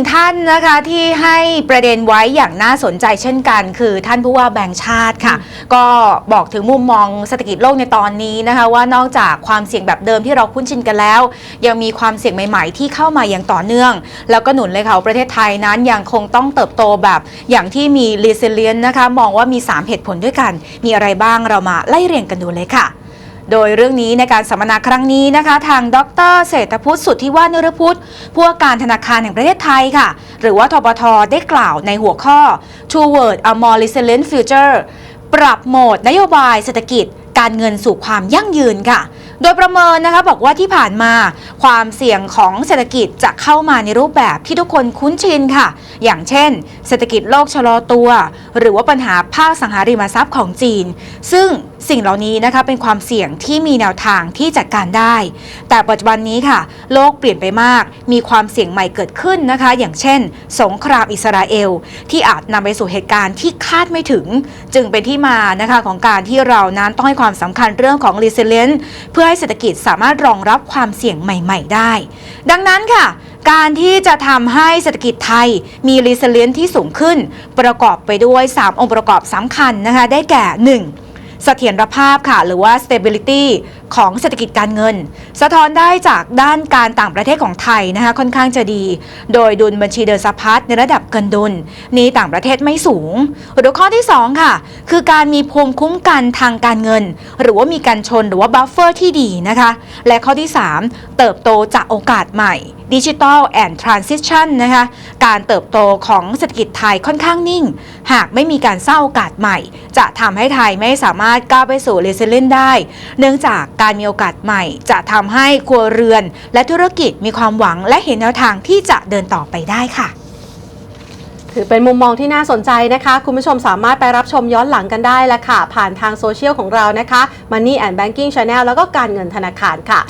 นึ่งท่านนะคะที่ให้ประเด็นไว้อย่างน่าสนใจเช่นกัน คือท่านผู้ว่าแบงค์ชาติค่ะ ก็บอกถึงมุมมองเศรษฐกิจโลกในตอนนี้นะคะว่านอกจากความเสี่ยงแบบเดิมที่เราคุ้นชินกันแล้ว ยังมีความเสี่ยงใหม่ๆ ที่เข้ามาอย่างต่อเนื่อง แล้วก็หนุนเลยค่ะว่าประเทศไทยนั้นยังคงต้องเติบโตแบบอย่างที่มี resilient นะคะมองว่ามี 3 เหตุผลด้วยกัน มีอะไรบ้างเรามาไล่เรียงกันดูเลยค่ะ โดยเรื่องนี้ในการสัมมนาครั้งนี้นะคะ ทางดรเศรษฐพุทธสุทธิวานรพุทธผู้ว่าการธนาคารแห่งประเทศไทยค่ะ หรือว่าทบทได้กล่าวในหัวข้อ Toward a more resilient future ปรับโหมดนโยบายเศรษฐกิจการเงินสู่ความยั่งยืนค่ะ โดยประเมินนะคะบอกว่าที่ผ่านมาความเสี่ยงของเศรษฐกิจจะเข้ามาในรูปแบบที่ทุกคนคุ้นชินค่ะ อย่างเช่น เศรษฐกิจโลกชะลอตัว หรือว่าปัญหาภาคสังหาริมทรัพย์ของจีน ซึ่ง สิ่งเหล่านี้นะคะเป็นความเสี่ยงที่มีแนวทางที่จัดการได้ แต่ปัจจุบันนี้ค่ะ โลกเปลี่ยนไปมาก มีความเสี่ยงใหม่เกิดขึ้นนะคะ อย่างเช่น สงครามอิสราเอล ที่อาจนำไปสู่เหตุการณ์ที่คาดไม่ถึง จึงเป็นที่มานะคะของการที่เรานั้นต้องให้ความสำคัญเรื่องของ resilience เพื่อให้เศรษฐกิจสามารถรองรับความเสี่ยงใหม่ ๆ ได้ ดังนั้นค่ะการที่จะทำให้เศรษฐกิจไทยมี resilience ที่สูงขึ้น ประกอบไปด้วย 3 องค์ประกอบสำคัญนะคะ ได้แก่ 1. เสถียรภาพค่ะ หรือว่า stability ของเศรษฐกิจการเงิน สะท้อนได้จากด้านการต่างประเทศของไทยนะคะค่อนข้างจะดี โดยดุลบัญชีเดินสะพัดในระดับเกินดุลนี้ต่างประเทศไม่สูงหรือข้อที่ 2 ค่ะ คือการมีภูมิคุ้มกันทางการเงิน หรือว่ามีการชนหรือว่าบัฟเฟอร์ที่ดีนะคะ และข้อที่ 3 เติบโตจากโอกาสใหม่ดิจิทัลแอนด์ทรานซิชันนะคะการเติบโตของเศรษฐกิจไทยค่อนข้างนิ่ง หากไม่มีการสร้างโอกาสใหม่ จะทำให้ไทยไม่สามารถก้าวไปสู่เรซิเลนได้ เนื่องจากการมีโอกาสใหม่ จะทำให้ครัวเรือน และธุรกิจมีความหวังและเห็นแนวทางที่จะเดินต่อไปได้ค่ะถือเป็นมุมมองที่น่าสนใจนะคะ คุณผู้ชมสามารถไปรับชมย้อนหลังกันได้ละค่ะ ผ่านทางโซเชียลของเรานะคะ Money and Banking Channel แล้วก็การเงินธนาคารค่ะ